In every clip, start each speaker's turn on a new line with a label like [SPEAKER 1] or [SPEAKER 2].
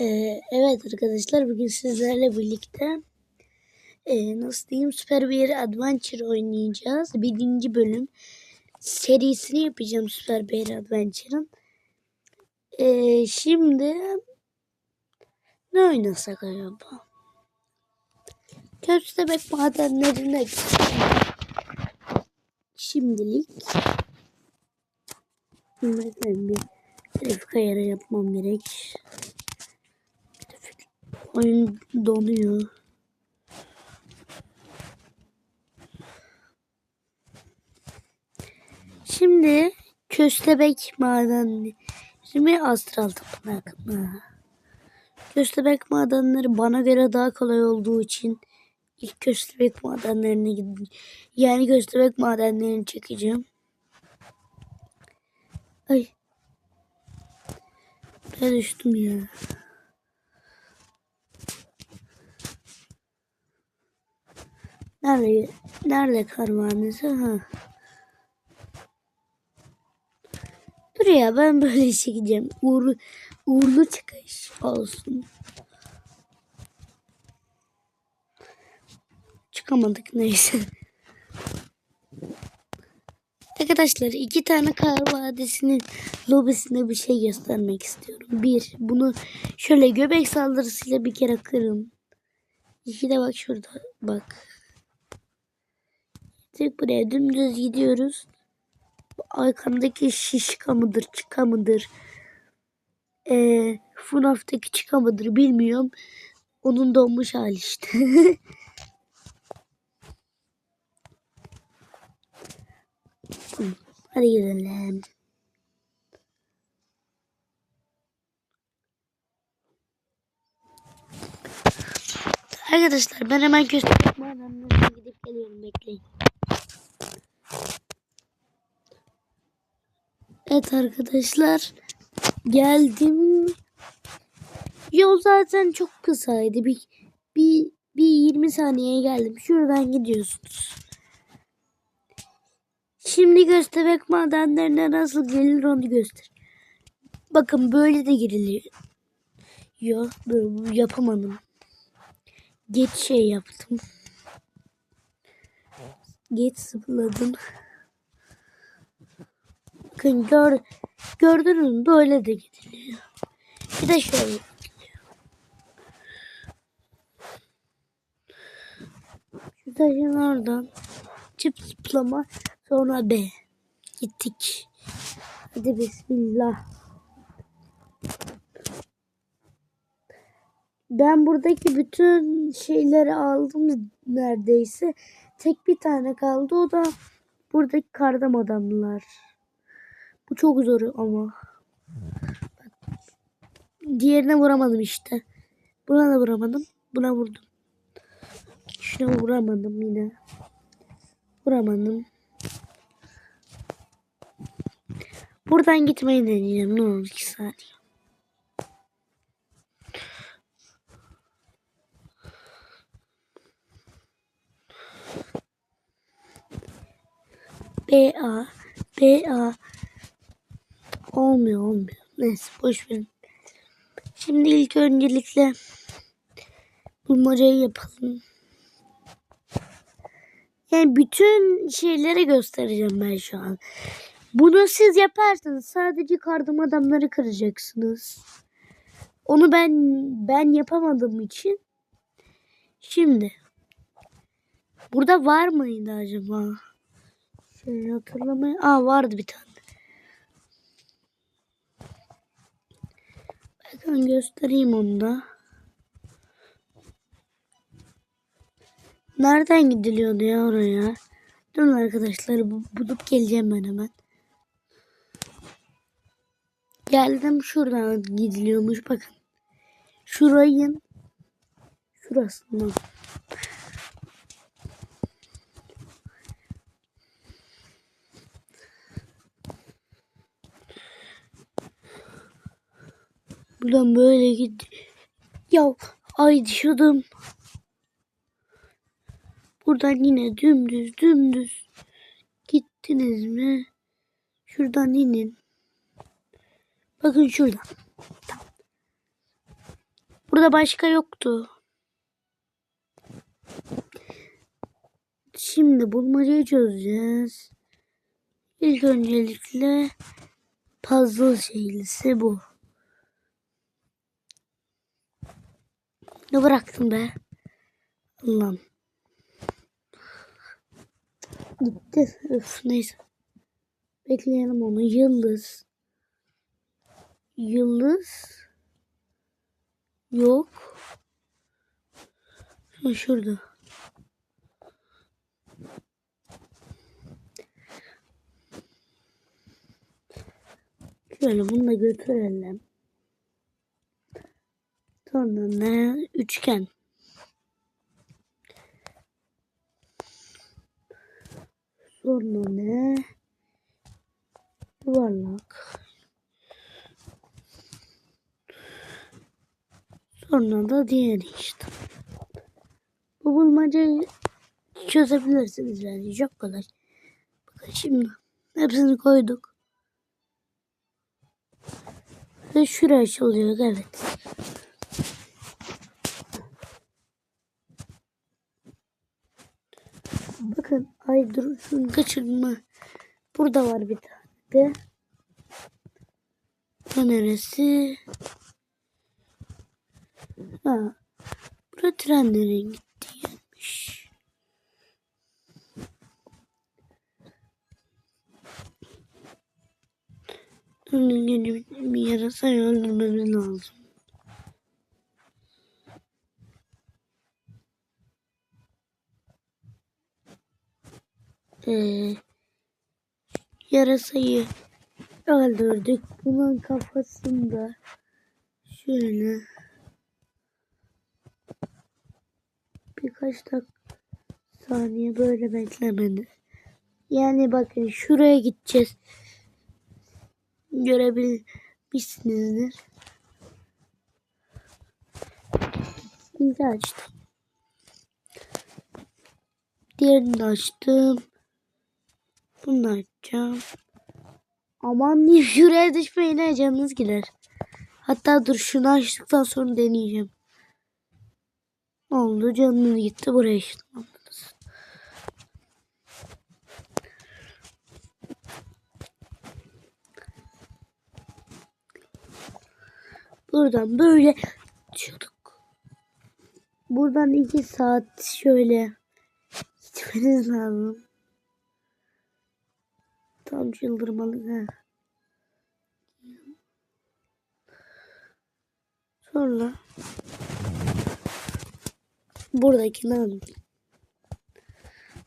[SPEAKER 1] Ee, evet arkadaşlar bugün sizlerle birlikte e, nasıl diyeyim Super Bear Adventure oynayacağız. Birinci bölüm serisini yapacağım Super Bear Adventure'ın. Ee, şimdi ne oynasak acaba? Köstebek madenlerine şimdilik Bekleyin bir grafik ayarı yapmam gerek. Oyun donuyor. Şimdi köstebek madenleri mi astral tapınak mı? Köstebek madenleri bana göre daha kolay olduğu için ilk köstebek madenlerine gidin. Yani köstebek madenlerini çekeceğim. Ay. Ben düştüm ya. Nerede nerede vadisi? Ha. Dur ya ben böyle çekeceğim. Uğurlu, uğurlu çıkış olsun. Çıkamadık neyse. Arkadaşlar iki tane kar vadisinin lobisinde bir şey göstermek istiyorum. Bir, bunu şöyle göbek saldırısıyla bir kere kırın. İki de bak şurada bak. Tek buraya dümdüz gidiyoruz. Arkamdaki şişka mıdır çıka mıdır? Ee, FNAF'taki çıka mıdır bilmiyorum. Onun donmuş hali işte. Hadi gidelim. Arkadaşlar ben hemen madenlerine gidip geliyorum bekleyin. Evet arkadaşlar geldim. Yol zaten çok kısaydı. Bir, bir, bir 20 saniyeye geldim. Şuradan gidiyorsunuz. Şimdi göstebek madenlerine nasıl gelir onu göster. Bakın böyle de giriliyor. Yo, böyle yapamadım. Geç şey yaptım. Geç sıfırladım. Bakın gör, gördünüz mü? Böyle de gidiliyor. Bir de şöyle gidiliyor. Şu taşın oradan çıp zıplama sonra B. Gittik. Hadi bismillah. Ben buradaki bütün şeyleri aldım neredeyse. Tek bir tane kaldı o da buradaki kardam adamlar. Bu çok zor ama. Diğerine vuramadım işte. Buna da vuramadım. Buna vurdum. Şuna vuramadım yine. Vuramadım. Buradan gitmeyi deneyeceğim. Ne olur iki saniye. B A B A olmuyor olmuyor. Neyse boş verin. Şimdi ilk öncelikle bulmacayı yapalım. Yani bütün şeyleri göstereceğim ben şu an. Bunu siz yaparsanız sadece kardım adamları kıracaksınız. Onu ben ben yapamadığım için şimdi burada var mıydı acaba? Şöyle hatırlamaya. Aa vardı bir tane. Bakın göstereyim onu da. Nereden gidiliyordu ya oraya? Durun arkadaşlar bu- bulup geleceğim ben hemen. Geldim şuradan gidiliyormuş bakın. Şurayın şurasından. Buradan böyle git. Ya ay düşürdüm. Buradan yine dümdüz dümdüz gittiniz mi? Şuradan inin. Bakın şuradan. Tamam. Burada başka yoktu. Şimdi bulmacayı çözeceğiz. İlk öncelikle puzzle şeylisi bu. Ne bıraktın be? Allah'ım. Gitti. Öf neyse. Bekleyelim onu. Yıldız. Yıldız. Yok. Ha, şurada. Şöyle bunu da götürelim. Sonra ne? Üçgen. Sonra ne? Yuvarlak. Sonra da diğer işte. Bu bulmacayı çözebilirsiniz yani. Çok kolay. Bakın şimdi hepsini koyduk. Ve şuraya açılıyor. Evet. Bakın ay dur şunu kaçırma. Burada var bir tane de. Bu neresi? Ha. Burada trenlerin gittiği yermiş. Onun bir yarasayı öldürmemiz lazım. Ee, yarasayı öldürdük. Bunun kafasında şöyle birkaç dakika saniye böyle beklemedi. Yani bakın şuraya gideceğiz. Görebilmişsinizdir. Şimdi açtım. Diğerini açtım. Bunu da açacağım. Aman şuraya düşmeyin canınız gider. Hatta dur şunu açtıktan sonra deneyeceğim. Ne oldu? Canınız gitti. Buraya işte. Buradan böyle çıktık. Buradan iki saat şöyle gitmeniz lazım. Tam çıldırmalı ha. Sonra buradakini aldım.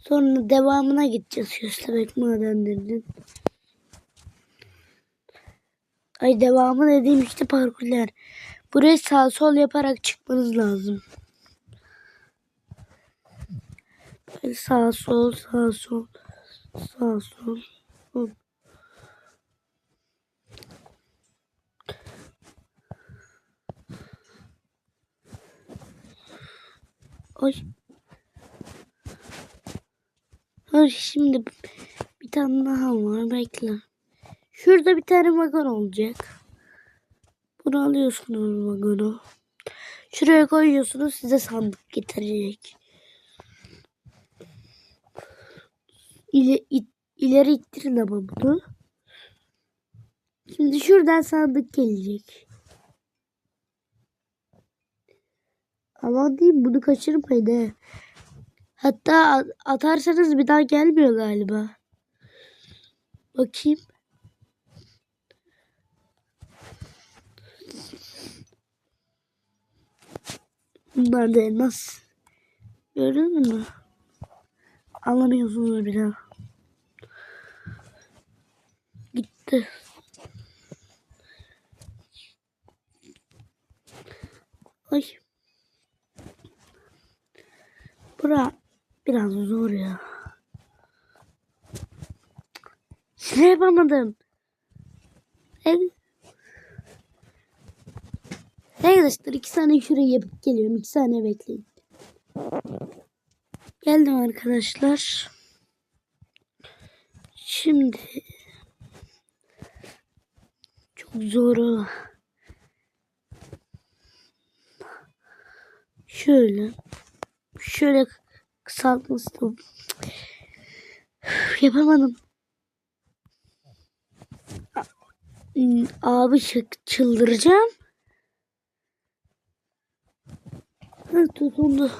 [SPEAKER 1] Sonra devamına gideceğiz Köstebek madenlerinin. Ay devamı dediğim işte parkurlar. Buraya sağ sol yaparak çıkmanız lazım. Böyle sağ sol sağ sol sağ sol. Hop. Ay. Ay şimdi bir tane daha var bekle. Şurada bir tane vagon olacak. Bunu alıyorsunuz vagonu. Şuraya koyuyorsunuz size sandık getirecek. İle, it, ileri ittirin ama bunu. Şimdi şuradan sandık gelecek. Aman diyeyim bunu kaçırmayın he. Hatta atarsanız bir daha gelmiyor galiba. Bakayım. Bunlar da elmas. Gördün mü? Alamıyorsunuz bir daha. Gitti. Ay. Bura biraz zor ya. Ne yapamadım? Evet. Arkadaşlar iki saniye şurayı yapıp geliyorum. İki saniye bekleyin. Geldim arkadaşlar. Şimdi çok zor o. Şöyle. Şöyle kısaltmıştım. Yapamadım. Abi çı- çıldıracağım. Hı, tutundu.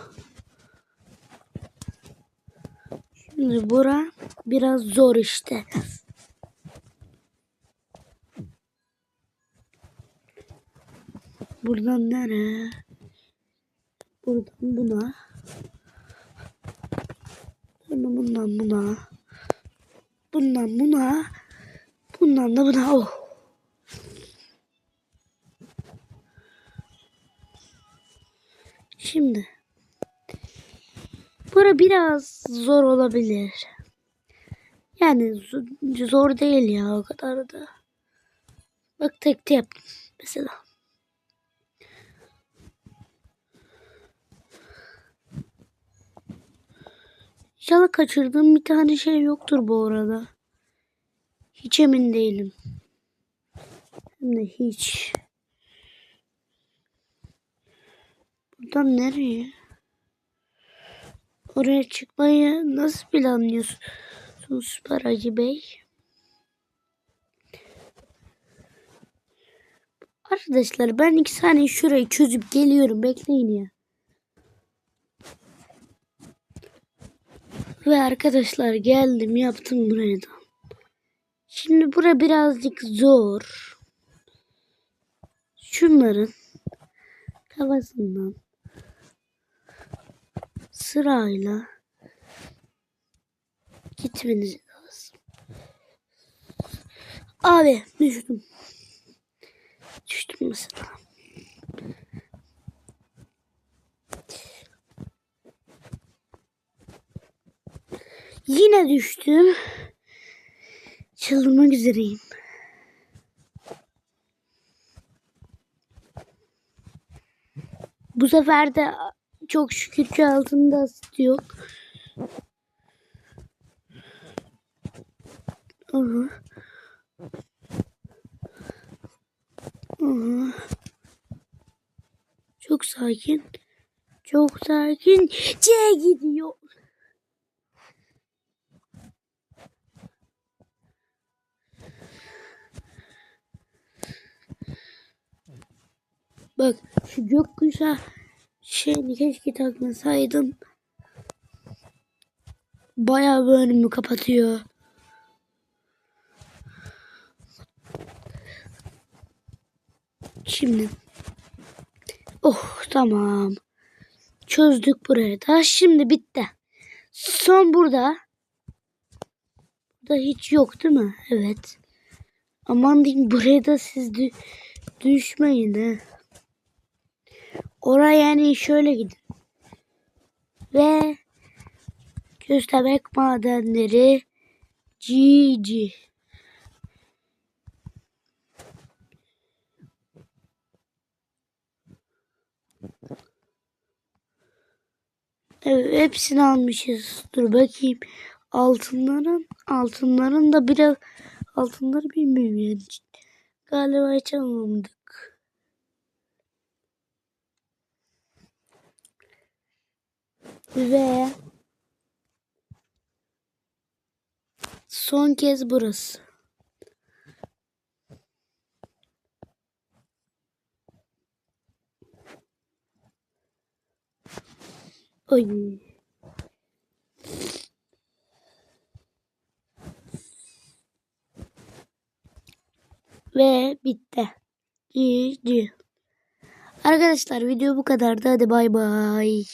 [SPEAKER 1] Şimdi bura biraz zor işte. Buradan nereye? Buradan buna. Sonra bundan buna. Bundan buna. Bundan da buna. Oh. Şimdi. Bura biraz zor olabilir. Yani zo- zor değil ya o kadar da. Bak tekte yaptım mesela. İnşallah kaçırdığım bir tane şey yoktur bu arada. Hiç emin değilim. Hem de hiç. Buradan nereye? Oraya çıkmayı nasıl planlıyorsunuz Paracı Bey? Arkadaşlar ben iki saniye şurayı çözüp geliyorum. Bekleyin ya. Ve arkadaşlar geldim yaptım burayı da. Şimdi bura birazcık zor. Şunların kafasından sırayla gitmeniz lazım. Abi düştüm. Düştüm mesela. Yine düştüm. Çıldırmak üzereyim. Bu sefer de çok şükür ki altında asit yok. Aha. Aha. Çok sakin. Çok sakin. C gidiyor. Bak şu gökkuşağı şeyini keşke takmasaydım. Bayağı bir önümü kapatıyor. Şimdi. Oh tamam. Çözdük burayı da. Şimdi bitti. Son burada. Burada hiç yok değil mi? Evet. Aman diyeyim buraya da siz dü- düşmeyin he. Oraya yani şöyle gidin. Ve Köstebek madenleri GG. Evet, hepsini almışız. Dur bakayım. Altınların altınların da biraz altınları bilmiyorum yani. Galiba hiç Ve son kez burası. Oy. Ve bitti. GG. Arkadaşlar video bu kadardı. Hadi bay bay.